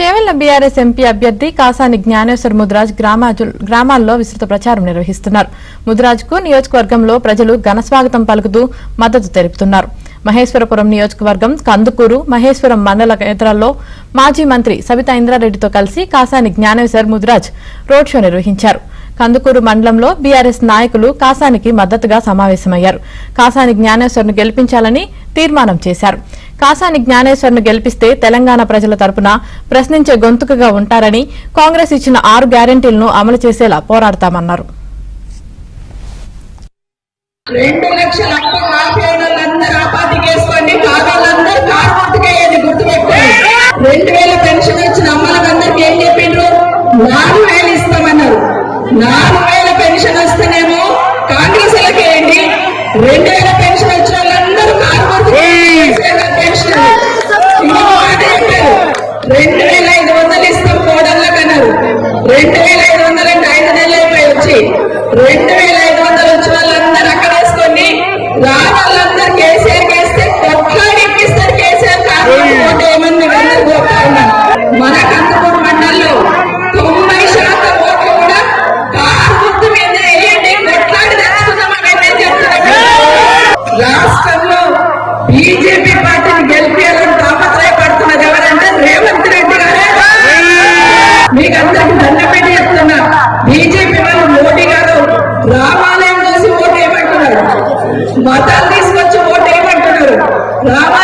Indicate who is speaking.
Speaker 1: Chevella BRS MP అభ్యర్థి కాసాని జ్ఞానేశ్వర్ ముద్రాజ్ గ్రామాజు- గ్రామాల్లో విస్తృత ప్రచారం నిర్వహిస్తున్నారు. ముద్రాజ్కు నియోజకవర్గంలో ప్రజలు ఘనస్వాగతం పలుకుతూ మద్దతు తెలుపుతున్నారు. మహేశ్వరపురం నియోజకవర్గం కందుకూరు మహేశ్వరం మండల కేంద్రాల్లో మాజీ మంత్రి సబితా ఇంద్రారెడ్డితో కలిసి కాసాని జ్ఞానేశ్వర్ ముద్రాజ్ రోడ్ షో నిర్వహించారు. కందుకూరు మండలంలో బీఆర్ఎస్ నాయకులు కాసానికి మద్దతుగా సమావేశమయ్యారు. కాసాని జ్ఞానేశ్వర్ను గెలిపించాలని తీర్మానం చేశారు. కాసాని జ్ఞానేశ్వర్ను గెలిపిస్తే తెలంగాణ ప్రజల తరపున ప్రశ్నించే గొంతుకగా ఉంటారని కాంగ్రెస్ ఇచ్చిన ఆరు గ్యారెంటీలను అమలు చేసేలా పోరాడతామన్నారు.
Speaker 2: రెండు లక్షల అప్పు కారు గుర్తుపెట్టుకోండి. రెండు వేల పెన్షన్ వచ్చిన ఏం చెప్పిండ్రు? నాలుగు వేలు ఇస్తామన్నారు. నాలుగు వేల పెన్షన్ వస్తేనేమో కాంగ్రెస్ వేయండి రెండు వేల రెండు వేల ఐదు వందలు ఇస్తాం కోడళ్ళకి అన్నారు రెండు వేల ఐదు వందలు అంటే ఐదు నెలలు అయిపోయి వచ్చి రెండు వేల ఐదు వందలు వచ్చి వాళ్ళందరూ అక్కడ వేసుకొని రావాళ్ళందరూ కేసీఆర్ కేస్తే కొట్లాడి ఎక్కిస్తారు కేసీఆర్ కాదు ఏమని అందరూ కోరుతా మన కందుకూరు మండల్లో తొంభై శాతం ఓట్లు కూడా కారు గుర్తు మీద వేయండి కొట్లాడి తెచ్చుకుందామని చెప్తున్నారు రాష్ట్రంలో బీజేపీ పార్టీని మీకు అందరికి దండం పెట్టి చెప్తున్నా బీజేపీ వాళ్ళు మోడీ గారు రామాలయం చూసి ఓటు ఏమంటున్నారు మతాలు తీసుకొచ్చి ఓటు ఏమంటున్నారు రామాలయం